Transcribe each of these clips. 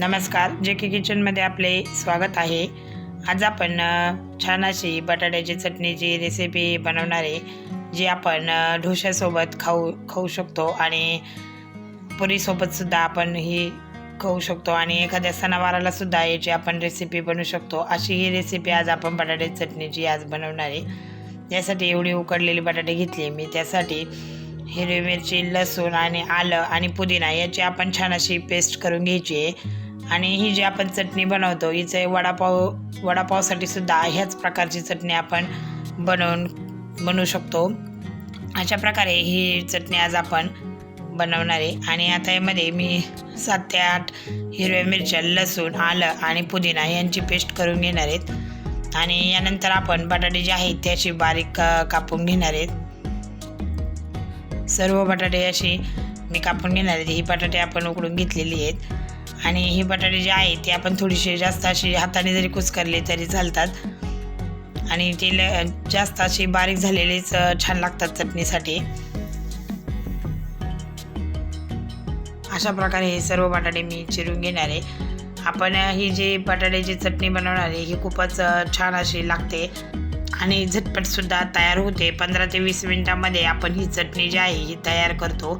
नमस्कार जे के किचनमध्ये आपले स्वागत आहे. आज आपण छान अशी बटाट्याची चटणीची रेसिपी बनवणार आहे जी आपण ढोशासोबत खाऊ खाऊ शकतो आणि पुरीसोबतसुद्धा आपण ही खाऊ शकतो आणि एखाद्या सणावाराला सुद्धा याची आपण रेसिपी बनवू शकतो. अशी ही रेसिपी आज आपण बटाट्याची चटणीची आज बनवणार आहे. यासाठी एवढी उकडलेली बटाटे घेतली मी. त्यासाठी हिरवी मिरची लसूण आणि आलं आणि पुदिना याची आपण छान अशी पेस्ट करून घ्यायची आहे. आणि ही जी आपण चटणी बनवतो हिचे वडापाव वडापावसाठी सुद्धा ह्याच प्रकारची चटणी आपण बनवून बनवू शकतो. अशा प्रकारे ही चटणी आज आपण बनवणार आहे. आणि आता यामध्ये मी सात ते आठ हिरव्या मिरच्या लसूण आलं आणि पुदिना यांची पेस्ट करून घेणार आहेत. आणि यानंतर आपण बटाटे जे आहेत ते अशी बारीक कापून घेणार आहेत. सर्व बटाटे अशी मी कापून घेणार आहेत. ही बटाटे आपण उकडून घेतलेली आहेत. आणि हे बटाटे जे आहेत ते आपण थोडीशी जास्त अशी हाताने जरी कुसकरले तरी चालतात. आणि ते ल जास्त अशी बारीक झालेलेच छान लागतात चटणीसाठी. अशा प्रकारे हे सर्व बटाटे मी चिरून घेणार आहे. आपण ही जी बटाट्याची चटणी बनवणार आहे ही खूपच छान अशी लागते. आणि झटपटसुद्धा तयार होते. पंधरा ते वीस मिनटामध्ये आपण ही चटणी जी आहे ही तयार करतो.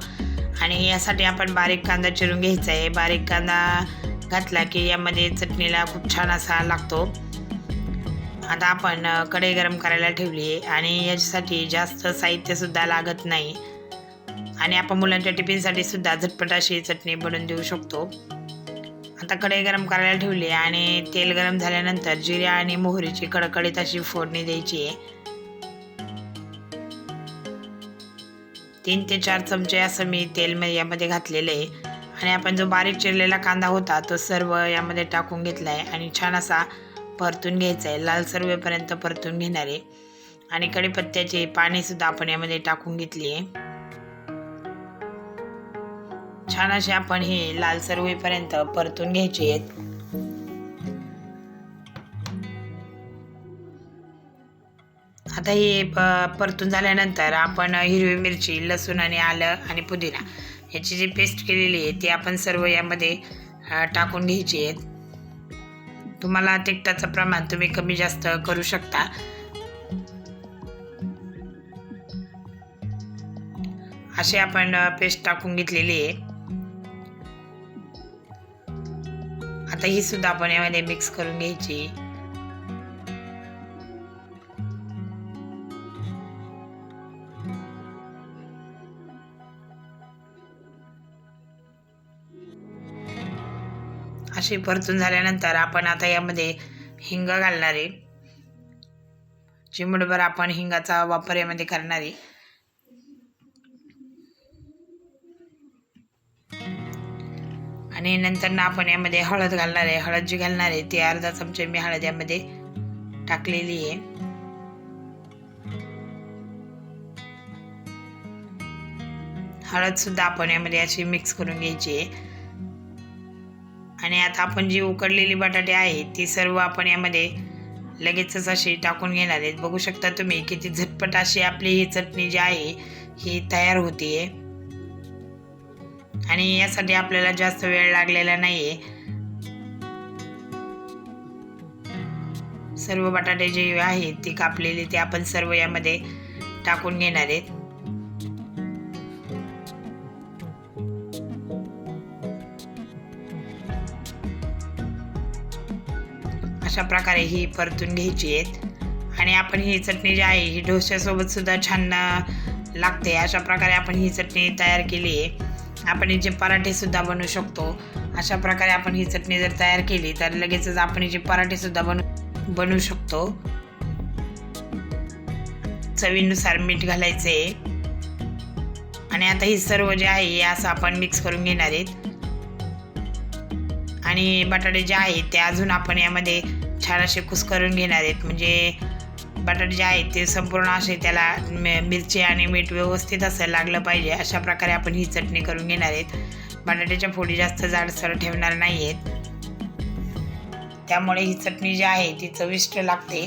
आणि यासाठी आपण बारीक कांदा चिरून घ्यायचा आहे. बारीक कांदा घातला की यामध्ये चटणीला खूप छान असा लागतो. आता आपण कढई गरम करायला ठेवली आहे आणि याच्यासाठी जास्त साहित्यसुद्धा लागत नाही. आणि आपण मुलांच्या टिफिनसाठी सुद्धा झटपट अशी चटणी बनवून देऊ शकतो. आता कढई गरम करायला ठेवली आहे आणि तेल गरम झाल्यानंतर जिऱ्या आणि मोहरीची कडकडीत अशी फोडणी द्यायची आहे. तीन ते चार चमचे असं मी तेल यामध्ये घातलेलं आहे. आणि आपण जो बारीक चिरलेला कांदा होता तो सर्व यामध्ये टाकून घेतला आहे आणि छान असा परतून घ्यायचा आहे लाल सर्वेपर्यंत परतून घेणार. आहे आणि कढीपत्त्याची पाणीसुद्धा आपण यामध्ये टाकून घेतली आहे छान असे आपण हे लालसर होईपर्यंत परतून घ्यायचे आहेत. आता हे प- परतून झाल्यानंतर आपण हिरवी मिरची लसूण आणि आलं आणि पुदिना याची जी पेस्ट केलेली आहे ती आपण सर्व यामध्ये टाकून घ्यायची आहेत तुम्हाला तिखटाचं प्रमाण तुम्ही कमी जास्त करू शकता. अशी आपण पेस्ट टाकून घेतलेली आहे. आता ही सुद्धा आपण यामध्ये मिक्स करून घ्यायची. अशी परतून झाल्यानंतर आपण आता यामध्ये हिंग घालणार आहे. चिमडभर आपण हिंगाचा वापर यामध्ये करणार आहे. आणि नंतर ना आपण यामध्ये हळद घालणार आहे. हळद जी घालणार आहे ती अर्धा चमचे मी हळद यामध्ये टाकलेली आहे. हळद सुद्धा आपण यामध्ये अशी मिक्स करून घ्यायची आहे. आणि आता आपण जी उकडलेली बटाटे आहेत ती सर्व आपण यामध्ये लगेचच अशी टाकून घेणार आहेत. बघू शकता तुम्ही किती झटपट अशी आपली ही चटणी जी आहे ही तयार होतीये. आणि यासाठी आपल्याला जास्त वेळ लागलेला नाहीये. सर्व बटाटे जे आहेत ती कापलेली ते आपण सर्व यामध्ये टाकून घेणार आहेत. अशा प्रकारे ही परतून घ्यायची आहेत. आणि आपण ही चटणी जी आहे ही डोश्यासोबत सुद्धा छान लागते. अशा प्रकारे आपण ही चटणी तयार केली आहे. आपण हिचे पराठेसुद्धा बनवू शकतो. अशा प्रकारे आपण ही चटणी जर तयार केली तर लगेचच आपण हिचे पराठेसुद्धा बनू बनवू बनवू शकतो. चवीनुसार मीठ घालायचे. आणि आता ही सर्व जे आहे हे असं आपण मिक्स करून घेणार आहेत. आणि बटाटे जे आहेत ते अजून आपण यामध्ये छान असे कुस्करून घेणार आहेत. म्हणजे बटाटे जे आहेत ते संपूर्ण असे त्याला मिरची आणि मीठ व्यवस्थित असं लागलं पाहिजे. अशा प्रकारे आपण ही चटणी करून घेणार आहेत. बटाट्याच्या फोडी जास्त जाडसर ठेवणार नाही आहेत. त्यामुळे ही चटणी जी आहे ती चविष्ट लागते.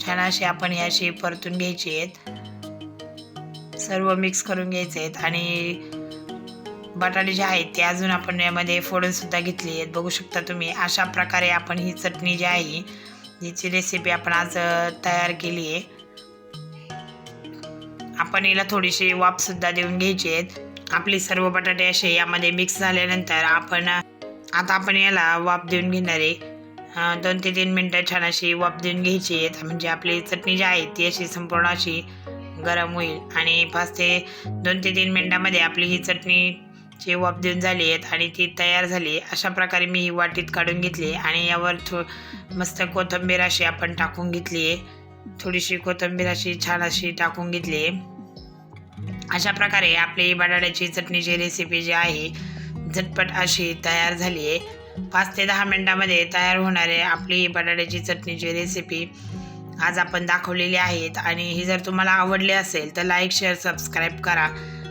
छान अशी आपण ही अशी परतून घ्यायची आहेत. सर्व मिक्स करून घ्यायचे आहेत आणि बटाटे जे आहेत ते अजून आपण यामध्ये फोडूनसुद्धा घेतली आहेत. बघू शकता तुम्ही अशा प्रकारे आपण ही चटणी जी आहे हिची रेसिपी आपण आज तयार केली आहे. आपण हिला थोडीशी वाफसुद्धा देऊन घ्यायची आहेत. आपले सर्व बटाटे असे यामध्ये मिक्स झाल्यानंतर आपण आता आपण याला वाफ देऊन घेणार आहे. दोन ते तीन मिनटं छान अशी वाफ देऊन घ्यायची आहेत. म्हणजे आपली चटणी जी आहे ती अशी संपूर्ण अशी गरम होईल. आणि पाच ते दोन ते तीन मिनटामध्ये आपली ही चटणी चटणीची वाफ देऊन झाली आहेत आणि ती तयार झाली अशा प्रकारे मी ही वाटीत काढून घेतली आणि यावर थो मस्त कोथिंबीर अशी आपण टाकून घेतली. आहे थोडीशी कोथिंबीर अशी छान अशी टाकून घेतली. आहे अशा प्रकारे आपली बटाट्याची चटणीची रेसिपी जी आहे झटपट अशी तयार झाली आहे. पाच ते दहा मिनटामध्ये तयार होणारे आपली बटाट्याची चटणीची रेसिपी आज आपण दाखवलेली आहेत आणि ही जर तुम्हाला आवडली असेल तर लाईक शेअर सबस्क्राईब करा.